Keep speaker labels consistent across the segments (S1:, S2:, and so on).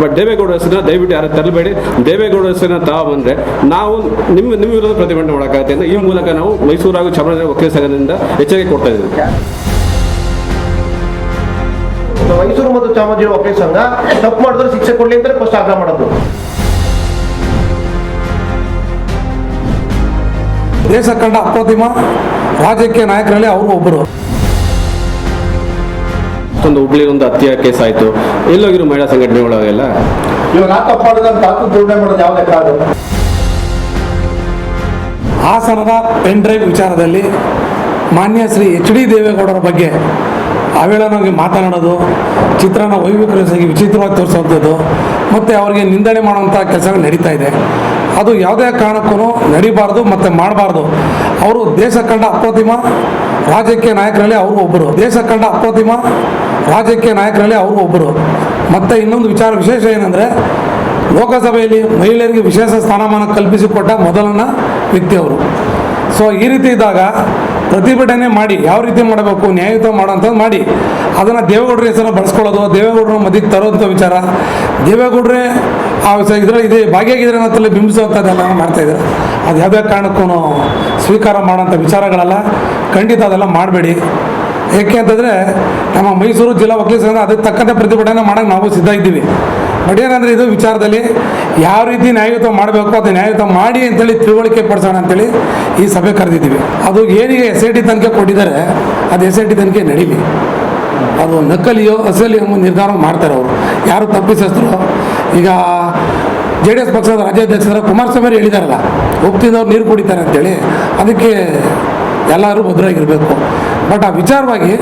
S1: But Deve Gowda ಹೆಸರನ್ನ ದಯವಿಟ್ಟು ಯಾರು ತರಬೇಡಿ ದೇವೇಗೌಡ ಹೆಸರನ್ನ ತಾವು ಬಂದರೆ ನಾವು ನಿಮ್ಮ ನಿಮ್ಮ ವಿರೋಧ ಪ್ರತಿಭಟನೆ ಮಾಡೋಕ್ಕಾಗುತ್ತೆ ಅಂತ ಈ ಮೂಲಕ ನಾವು ಮೈಸೂರು ಹಾಗೂ ಚಾಮರಾಜನಗರ ವಕೀಲ ಸಂಘದಿಂದ ಎಚ್ಚರಿಕೆ ಕೊಡ್ತಾ ಇದ್ದೀವಿ.
S2: ಮೈಸೂರು ಮತ್ತು ಚಾಮರಾಜನಗರ ವಕೀಲ ಸಂಘ ತಪ್ಪು ಮಾಡಿದ್ರೆ ಶಿಕ್ಷೆ ಕೊಡಲಿ ಅಂತ ಫಸ್ಟ್ ಆಗ್ರಹ ಮಾಡೋದು
S3: ದೇಶ ಕಂಡ ಅಪ್ರತಿಮ ರಾಜಕೀಯ ನಾಯಕರಲ್ಲಿ ಅವರು ಒಬ್ಬರು
S1: ಒಂದು ಹುಬ್ಳಿ ಒಂದು ಹತ್ಯೆ ಕೇಸ್ ಆಯಿತು. ಎಲ್ಲೋಗಿರೋ ಮಹಿಳಾ ಸಂಘಟನೆಗಳಾಗೆಲ್ಲ
S4: ಇವಾಗ ತಪ್ಪು ದುರ್ಣೆ ಮಾಡೋದು ಯಾವುದೇ ಕಾರಣ
S3: ಹಾಸನದ ಪೆನ್ ಡ್ರೈವ್ ವಿಚಾರದಲ್ಲಿ ಮಾನ್ಯ ಶ್ರೀ ಎಚ್ ಡಿ ದೇವೇಗೌಡರ ಬಗ್ಗೆ ಅವೇಳನಾಗಿ ಮಾತನಾಡೋದು ಚಿತ್ರನ ವೈವಿಕರಿಸಿ ವಿಚಿತ್ರವಾಗಿ ತೋರಿಸುವಂಥದ್ದು ಮತ್ತು ಅವರಿಗೆ ನಿಂದನೆ ಮಾಡುವಂಥ ಕೆಲಸಗಳು ನಡೀತಾ ಇದೆ. ಅದು ಯಾವುದೇ ಕಾರಣಕ್ಕೂ ನಡಿಬಾರ್ದು ಮತ್ತು ಮಾಡಬಾರ್ದು. ಅವರು ದೇಶ ಕಂಡ ಅಪ್ರತಿಮ ರಾಜಕೀಯ ನಾಯಕರಲ್ಲಿ ಅವರು ಒಬ್ಬರು. ದೇಶ ಕಂಡ ಅಪ್ರತಿಮ ರಾಜಕೀಯ ನಾಯಕರಲ್ಲಿ ಅವರು ಒಬ್ಬರು ಮತ್ತು ಇನ್ನೊಂದು ವಿಚಾರ ವಿಶೇಷ ಏನಂದರೆ, ಲೋಕಸಭೆಯಲ್ಲಿ ಮಹಿಳೆಯರಿಗೆ ವಿಶೇಷ ಸ್ಥಾನಮಾನ ಕಲ್ಪಿಸಿಕೊಟ್ಟ ಮೊದಲನ ವ್ಯಕ್ತಿ ಅವರು. ಸೊ ಈ ರೀತಿ ಇದ್ದಾಗ ಪ್ರತಿಭಟನೆ ಮಾಡಿ, ಯಾವ ರೀತಿ ಮಾಡಬೇಕು, ನ್ಯಾಯಯುತ ಮಾಡೋಂಥದ್ದು ಮಾಡಿ, ಅದನ್ನು ದೇವೇಗೌಡರ ಹೆಸರನ್ನು ಬಳಸ್ಕೊಳ್ಳೋದು, ದೇವೇಗೌಡರ ಮಧ್ಯಕ್ಕೆ ತರೋಂಥ ವಿಚಾರ. ದೇವೇಗೌಡ್ರೆ ಆ ವಿಷಯ ಇದರಲ್ಲಿ ಇದೆ ಭಾಗಿಯಾಗಿದ್ರೆ ಅನ್ನೋದಲ್ಲಿ ಬಿಂಬಿಸುವಂಥದ್ದೆಲ್ಲ ಮಾಡ್ತಾಯಿದ್ದಾರೆ ಅದು ಯಾವುದೇ ಕಾರಣಕ್ಕೂ ಸ್ವೀಕಾರ ಮಾಡೋಂಥ ವಿಚಾರಗಳೆಲ್ಲ. ಖಂಡಿತ ಅದೆಲ್ಲ ಮಾಡಬೇಡಿ. ಏಕೆ ಅಂತಂದರೆ ನಮ್ಮ ಮೈಸೂರು ಜಿಲ್ಲಾ ವಕೀಲ ಸಂಘ ಅದಕ್ಕೆ ತಕ್ಕಂತೆ ಪ್ರತಿಭಟನೆ ಮಾಡೋಕ್ಕೆ ನಾವು ಸಿದ್ಧ ಇದ್ದೀವಿ. ಬಟ್ ಏನಂದರೆ ಇದು ವಿಚಾರದಲ್ಲಿ ಯಾವ ರೀತಿ ನ್ಯಾಯಯುತ ಮಾಡಬೇಕು ಅದು ನ್ಯಾಯಯುತ ಮಾಡಿ ಅಂತೇಳಿ ತಿಳುವಳಿಕೆ ಪಡಿಸೋಣ ಅಂತೇಳಿ ಈ ಸಭೆ ಕರೆದಿದ್ದೀವಿ. ಅದು ಏನಿಗೆ ಎಸ್ ಐ ಟಿ ತನಿಖೆ ಕೊಟ್ಟಿದ್ದಾರೆ, ಅದು ಎಸ್ ಐ ಟಿ ತನಿಖೆ ನಡೀಲಿ. ಅದು ನಕಲಿಯೋ ಅಸಲಿ ಎಂಬ ನಿರ್ಧಾರ ಮಾಡ್ತಾರೆ ಅವರು. ಯಾರು ತಪ್ಪಿಸಿದ್ರು ಈಗ ಜೆ ಡಿ ಎಸ್ ಪಕ್ಷದ ರಾಜ್ಯಾಧ್ಯಕ್ಷರ ಕುಮಾರಸ್ವಾಮಿ ಹೇಳಿದಾರಲ್ಲ ಹೋಗ್ತಿದ್ದವ್ರು ನೀರು ಕುಡಿತಾರೆ ಅಂತೇಳಿ, ಅದಕ್ಕೆ ಎಲ್ಲರೂ ಭದ್ರಾಗಿರಬೇಕು. ಬಟ್ ಆ ವಿಚಾರವಾಗಿ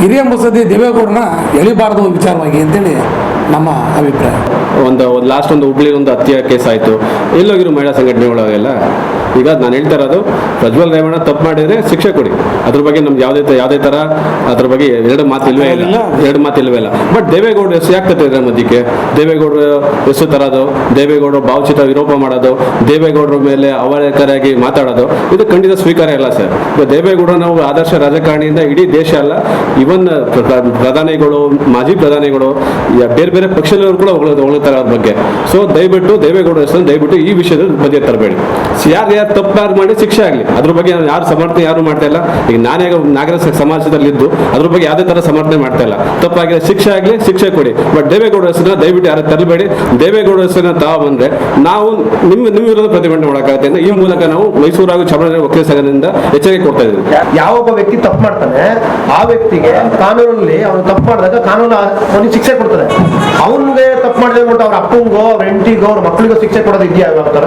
S3: ಹಿರಿಯ ಮುಸದಿ ದೇವೇಗೌಡರನ್ನ ಎಳಿಬಾರದು ವಿಚಾರವಾಗಿ ಅಂತೇಳಿ ನಮ್ಮ ಅಭಿಪ್ರಾಯ.
S1: ಒಂದು ಲಾಸ್ಟ್ ಒಂದು ಹುಬ್ಳಿ ಒಂದು ಹತ್ಯೆ ಕೇಸ್ ಆಯಿತು. ಎಲ್ಲೋಗಿರೋ ಮಹಿಳಾ ಸಂಘಟನೆಗಳಾಗೆಲ್ಲ ಈಗ ನಾನು ಹೇಳ್ತಾ ಇರೋದು ಪ್ರಜ್ವಲ್ ರೇವಣ್ಣ ತಪ್ಪು ಮಾಡಿದ್ರೆ ಶಿಕ್ಷೆ ಕೊಡಿ. ಅದ್ರ ಬಗ್ಗೆ ನಮ್ಗೆ ಯಾವುದೇ ಯಾವುದೇ ಥರ ಅದ್ರ ಬಗ್ಗೆ ಎರಡು ಮಾತು ಇಲ್ವೇ ಇಲ್ಲ. ಎರಡು ಮಾತು ಇಲ್ವೇ ಇಲ್ಲ. ಬಟ್ ದೇವೇಗೌಡ ಹೆಸರು ಯಾಕೆ ತರ್ತಿದ್ರೆ ಮಧ್ಯಕ್ಕೆ? ದೇವೇಗೌಡರು ಹೆಸರು ತರೋದು ದೇವೇಗೌಡರು ಭಾವಚಿತ್ರ ವಿರೋಪ ಮಾಡೋದು ದೇವೇಗೌಡರ ಮೇಲೆ ಅವಹೇಳನಕಾರಿಯಾಗಿ ಮಾತಾಡೋದು ಇದು ಖಂಡಿತ ಸ್ವೀಕಾರ ಇಲ್ಲ ಸರ್. ದೇವೇಗೌಡರು ದೇವೇಗೌಡ ನಾವು ಆದರ್ಶ ರಾಜಕಾರಣಿಯಿಂದ ಇಡೀ ದೇಶ ಅಲ್ಲ ಇವನ್ ಪ್ರಧಾನಿಗಳು ಮಾಜಿ ಪ್ರಧಾನಿಗಳು ಯಾ- ಬೇರೆ ಬೇರೆ ಪಕ್ಷದವರು ಕೂಡ ಹೋಗ್ತಾರೆ ಹೊಗಳ್ತಾರೆ ಅವ್ರ ಬಗ್ಗೆ. ಸೊ ದಯವಿಟ್ಟು ದೇವೇಗೌಡ ಹೆಸರು ದಯವಿಟ್ಟು ಈ ವಿಷಯದ ಬಗ್ಗೆ ತರಬೇಡಿ. ಯಾರು ಯಾರು ತಪ್ಪು ಯಾರು ಮಾಡಿ ಶಿಕ್ಷೆ ಆಗಲಿ. ಅದ್ರ ಬಗ್ಗೆ ಯಾರು ಸಮರ್ಥನೆ ಯಾರು ಮಾಡ್ತಾ ಇಲ್ಲ. ಈಗ ನಾನೇ ನಾಗರ ಸ- ಸಮಾಜದಲ್ಲಿ ಇದ್ದು ಅದ್ರ ಬಗ್ಗೆ ಯಾವುದೇ ತರ ಸಮರ್ಥನೆ ಮಾಡ್ತಾ ಇಲ್ಲ. ತಪ್ಪಾಗಿದೆ, ಶಿಕ್ಷೆ ಆಗಲಿ, ಶಿಕ್ಷೆ ಕೊಡಿ. ಬಟ್ ದೇವೇಗೌಡ ಹೆಸರನ್ನ ದಯವಿಟ್ಟು ಯಾರು ತರಬೇಡಿ. ದೇವೇಗೌಡ ಹೆಸರನ್ನ ತಾವು ಬಂದ್ರೆ ನಾವು ನಿಮ್ಮ ನಿಮ್ಮ ವಿರೋಧ ಪ್ರತಿಭಟನೆ ಮಾಡೋಕ್ಕಾಗುತ್ತೆ ಈ ಮೂಲಕ ನಾವು ಮೈಸೂರು ಹಾಗೂ ಚಾಮರಾಜನಗರ ವಕೀಲ ಸಂಘದಿಂದ ಎಚ್ಚರಿಕೆ ಕೊಡ್ತಾ ಇದ್ದೀವಿ.
S2: ಯಾವೊಬ್ಬ ವ್ಯಕ್ತಿ ತಪ್ಪು ಮಾಡ್ತಾನೆ, ಆ ವ್ಯಕ್ತಿಗೆ ಕಾನೂನಲ್ಲಿ ಅವನು ತಪ್ಪು ಮಾಡಿದಾಗ ಕಾನೂನು ಅವನಿಗೆ ಶಿಕ್ಷೆ ಕೊಡ್ತದೆ. ಅವನಿಗೆ ತಪ್ಪು ಮಾಡಿದ್ರೆ ಅವ್ರ ಅಪ್ಪಂಗೋ, ಅವ್ರ ಹೆಂಡತಿಗೋ, ಅವ್ರ ಮಕ್ಕಳಿಗೋ ಶಿಕ್ಷೆ ಕೊಡೋದು ಇದೆಯಾ ಯಾವ ಥರ?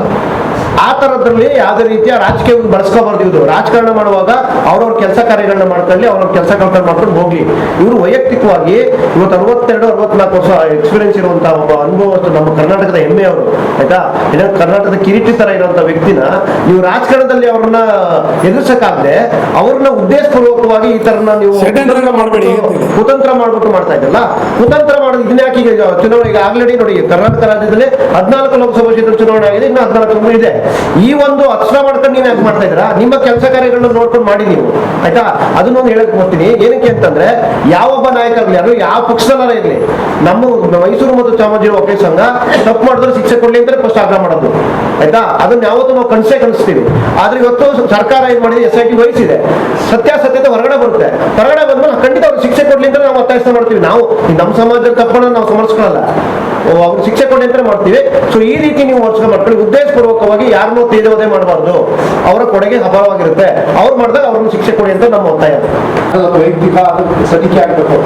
S2: ಆ ಥರದ್ರಲ್ಲಿ ಯಾವುದೇ ರೀತಿಯ ರಾಜಕೀಯವನ್ನು ಬಳಸ್ಕೋಬಾರ್ದು ಇವರು ರಾಜಕಾರಣ ಮಾಡುವಾಗ ಅವ್ರವ್ರ ಕೆಲಸ ಕಾರ್ಯಗಳನ್ನ ಮಾಡ್ಕೊಳ್ಳಿ ಅವ್ರವ್ರ ಕೆಲಸ ಕಾರ್ಯಗಳನ್ನ ಮಾಡ್ಕೊಂಡು ಹೋಗ್ಲಿ. ಇವರು ವೈಯಕ್ತಿಕವಾಗಿ ಇವತ್ತು ಅರವತ್ತೆರಡು ಅರವತ್ನಾಲ್ಕು ವರ್ಷ ಎಕ್ಸ್ಪೀರಿಯನ್ಸ್ ಇರುವಂತಹ ಒಬ್ಬ ಅನುಭವಸ್ಥ ನಮ್ಮ ಕರ್ನಾಟಕದ ಹೆಮ್ಮೆ ಅವರು ಆಯ್ತಾ? ಇನ್ನು ಕರ್ನಾಟಕದ ಕಿರೀಟಿ ತರ ಇರುವಂತ ವ್ಯಕ್ತಿನ ನೀವು ರಾಜಕಾರಣದಲ್ಲಿ ಅವ್ರನ್ನ ಎದುರಿಸಕ್ಕಾಗದೆ ಅವ್ರನ್ನ ಉದ್ದೇಶಪೂರ್ವಕವಾಗಿ ಈ ತರನ ನೀವು. ಕುತಂತ್ರ ಮಾಡ್ಬಿಟ್ಟು ಮಾಡ್ತಾ ಇದ್ದಲ್ಲ? ಕುತಂತ್ರ ಮಾಡೋದು ಇದನ್ನ ಯಾಕೆ ಈಗ ಚುನಾವಣೆ ಈಗ ಆಲ್ರೆಡಿ ನೋಡಿ ಕರ್ನಾಟಕ ರಾಜ್ಯದಲ್ಲಿ ಹದಿನಾಲ್ಕು ಲೋಕಸಭಾ ಕ್ಷೇತ್ರ ಚುನಾವಣೆ ಆಗಿದೆ ಇನ್ನು ಹದಿನಾಲ್ಕು ಇದೆ. ಈ ಒಂದು ಅಕ್ಷರ ಮಾಡ್ಕೊಂಡು ನೀವು ಯಾಕೆ ಮಾಡ್ತಾ ಇದ್ದೀರಾ? ನಿಮ್ಮ ಕೆಲಸ ಕಾರ್ಯಗಳನ್ನ ನೋಡ್ಕೊಂಡು ಮಾಡಿ ನೀವು. ಆಯ್ತಾ? ಅದನ್ನೊಂದು ಹೇಳಕ್ ಬರ್ತೀನಿ ಏನಕ್ಕೆ ಅಂತಂದ್ರೆ, ಯಾವೊಬ್ಬ ನಾಯಕ ಆಗ್ಲಿ, ಯಾರು, ಯಾವ ಪಕ್ಷದಲ್ಲ ಇರ್ಲಿ, ನಮ್ಮ ಮೈಸೂರು ಮತ್ತು ಚಾಮರಾಜನಗರ ವಕೀಲ ಸಂಘ ತಪ್ಪು ಮಾಡಿದ್ರೆ ಶಿಕ್ಷೆ ಕೊಡ್ಲಿ ಅಂತ ಫಸ್ಟ್ ಆಗ್ರಹ ಮಾಡೋದು. ಆಯ್ತಾ? ಅದನ್ನ ಯಾವತ್ತು ನಾವು ಕನ್ಸೇ ಕಲಿಸ್ತೀವಿ ಆದ್ರೆ ಇವತ್ತು ಸರ್ಕಾರ ಏನ್ ಮಾಡಿದೆ? ಎಸ್ ಐ ಟಿ ವಹಿಸಿದೆ ಸತ್ಯಾಸತ್ಯತೆ ಹೊರಗಡೆ ಬರುತ್ತೆ. ಹೊರಗಡೆ ಬಂದ್ಮೇಲೆ ಖಂಡಿತ ಅವ್ರು ಶಿಕ್ಷೆ ಕೊಡ್ಲಿ ಅಂತ ನಾವು ಒತ್ತಾಯಿಸ್ತಾ ಮಾಡ್ತೀವಿ. ನಾವು ನಮ್ಮ ಸಮಾಜದ ತಪ್ಪನ್ನ ನಾವು ಸಮರ್ಸ್ಕೊಳ್ಳಲ್ಲ. ಅವ್ರು ಶಿಕ್ಷೆ ಕೊಡಿ ಮಾಡ್ತೀವಿ. ಸೊ ಈ ರೀತಿ ನೀವು ಹೋಲಿಸ್ಕೊಂಡು ಮಾಡ್ಕೊಳ್ಳಿ. ಉದ್ದೇಶಪೂರ್ವಕವಾಗಿ ಯಾರನ್ನೂ ತೇಜೋವಧೆ ಮಾಡಬಾರ್ದು. ಅವರ ಕೊಡುಗೆ ಅಭಾವವಾಗಿರುತ್ತೆ ಅವ್ರು ಮಾಡಿದಾಗ ಅವ್ರನ್ನ ಶಿಕ್ಷೆ ಕೊಡಿ ಅಂತ ನಮ್ಮ ಒತ್ತಾಯ.
S4: ವೈಯಕ್ತಿಕ ಸಲಿಕೆ ಆಗಬೇಕು.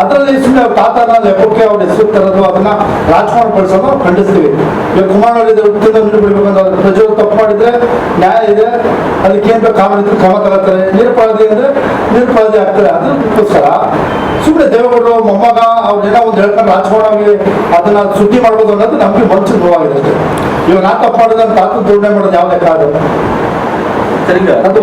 S4: ಅದರಲ್ಲಿ ಸುಮ್ಮನೆ ತಾತನ ಲೆಪ್ಪಕ್ಕೆ ಅವ್ರ ಹೆಸರು ತರೋದು, ಅದನ್ನ ರಾಜಕಾರಣ ಪಡಿಸೋದು ಖಂಡಿಸ್ತೀವಿ. ಈಗ ಕುಮಾರ್ ಹುಟ್ಟಿದ ಬಿಡ್ಬೇಕಂದ್ರೆ ಪ್ರಜೆಗಳು ತಪ್ಪು ಮಾಡಿದ್ರೆ ನ್ಯಾಯ ಇದೆ. ಅದಕ್ಕೆ ಏನ್ ಬೇಕು ಕಾನೂನು ಇದ್ರೆ ಕ್ರಮ ತಗೋತಾರೆ. ಅಂದ್ರೆ ನಿರಪರಾಧಿ ಆಗ್ತಾರೆ ಅದಕ್ಕೋಸ್ಕರ ಸುಮ್ಮನೆ ದೇವೇಗೌಡರು ಮೊಮ್ಮಗ ಅವ್ರನ್ನೆಲ್ಲ ಒಂದು ಹೇಳ್ಕೊಂಡು ರಾಜಕಾರಣವಾಗಿ ಅದನ್ನ ಸುದ್ದಿ ಮಾಡ್ಬೋದು ಅನ್ನೋದು ನಮ್ಗೆ ಮನಸ್ಸಿಗೆ ನೋವಾಗಿದೆ ಅಷ್ಟೇ. ಇವಾಗ ನಾ ತಪ್ಪು ಮಾಡಿದ್ರೆ ತಾತ ದುರ್ಣೆ ಮಾಡೋದು ಯಾವ ಲೆಕ್ಕ ಅದು ಅದು